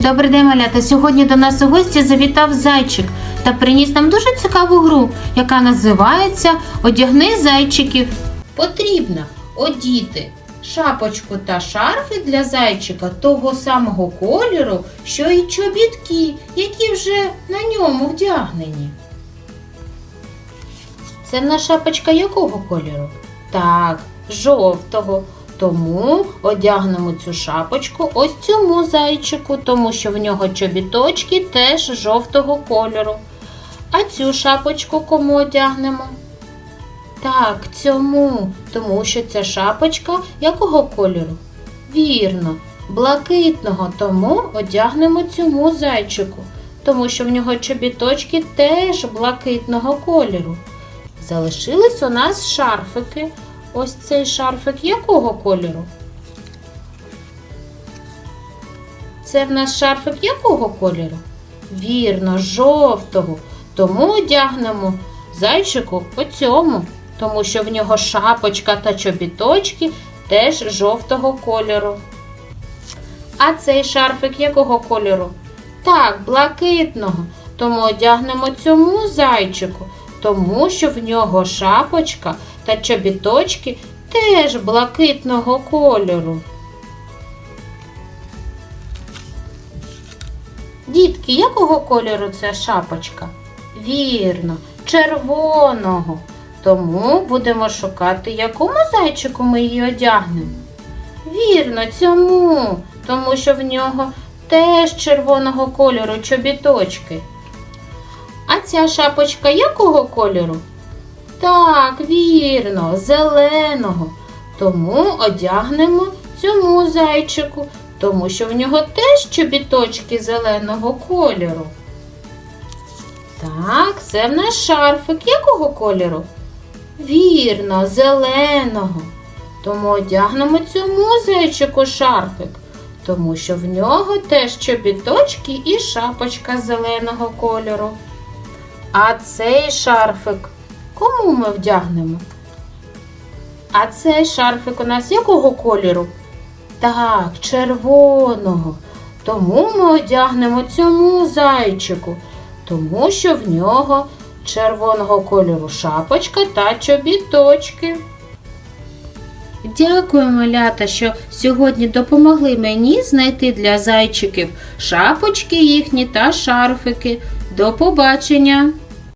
Добрий день, малята. Сьогодні до нас у гості завітав зайчик та приніс нам дуже цікаву гру, яка називається Одягни зайчиків. Потрібно одіти шапочку та шарфи для зайчика того самого кольору, що й чобітки, які вже на ньому вдягнені. Це в нас шапочка якого кольору? Так, жовтого. Тому одягнемо цю шапочку ось цьому зайчику, тому що в нього чобіточки теж жовтого кольору. А цю шапочку кому одягнемо? Так, цьому, тому що ця шапочка якого кольору? Вірно, блакитного, тому одягнемо цьому зайчику, тому що в нього чобіточки теж блакитного кольору. Залишились у нас шарфики. Ось цей шарфик якого кольору? Це в нас шарфик якого кольору? Вірно, жовтого. Тому одягнемо зайчику по цьому, тому що в нього шапочка та чобіточки теж жовтого кольору. А цей шарфик якого кольору? Так, блакитного. Тому одягнемо цьому зайчику, тому що в нього шапочка та чобіточки теж блакитного кольору. Дітки, якого кольору ця шапочка? Вірно, червоного. Тому будемо шукати, якому зайчику ми її одягнемо. Вірно, цьому, тому що в нього теж червоного кольору чобіточки. А ця шапочка якого кольору? Так, вірно, зеленого. Тому одягнемо цьому зайчику, тому що в нього теж чобіточки зеленого кольору. Так, це в нас шарфик якого кольору? Вірно, зеленого. Тому одягнемо цьому зайчику шарфик, тому що в нього теж чобіточки і шапочка зеленого кольору. А цей шарфик кому ми вдягнемо? А цей шарфик у нас якого кольору? Так, червоного. Тому ми одягнемо цьому зайчику, тому що в нього червоного кольору шапочка та чобіточки. Дякую, малята, що сьогодні допомогли мені знайти для зайчиків шапочки їхні та шарфики. До побачення!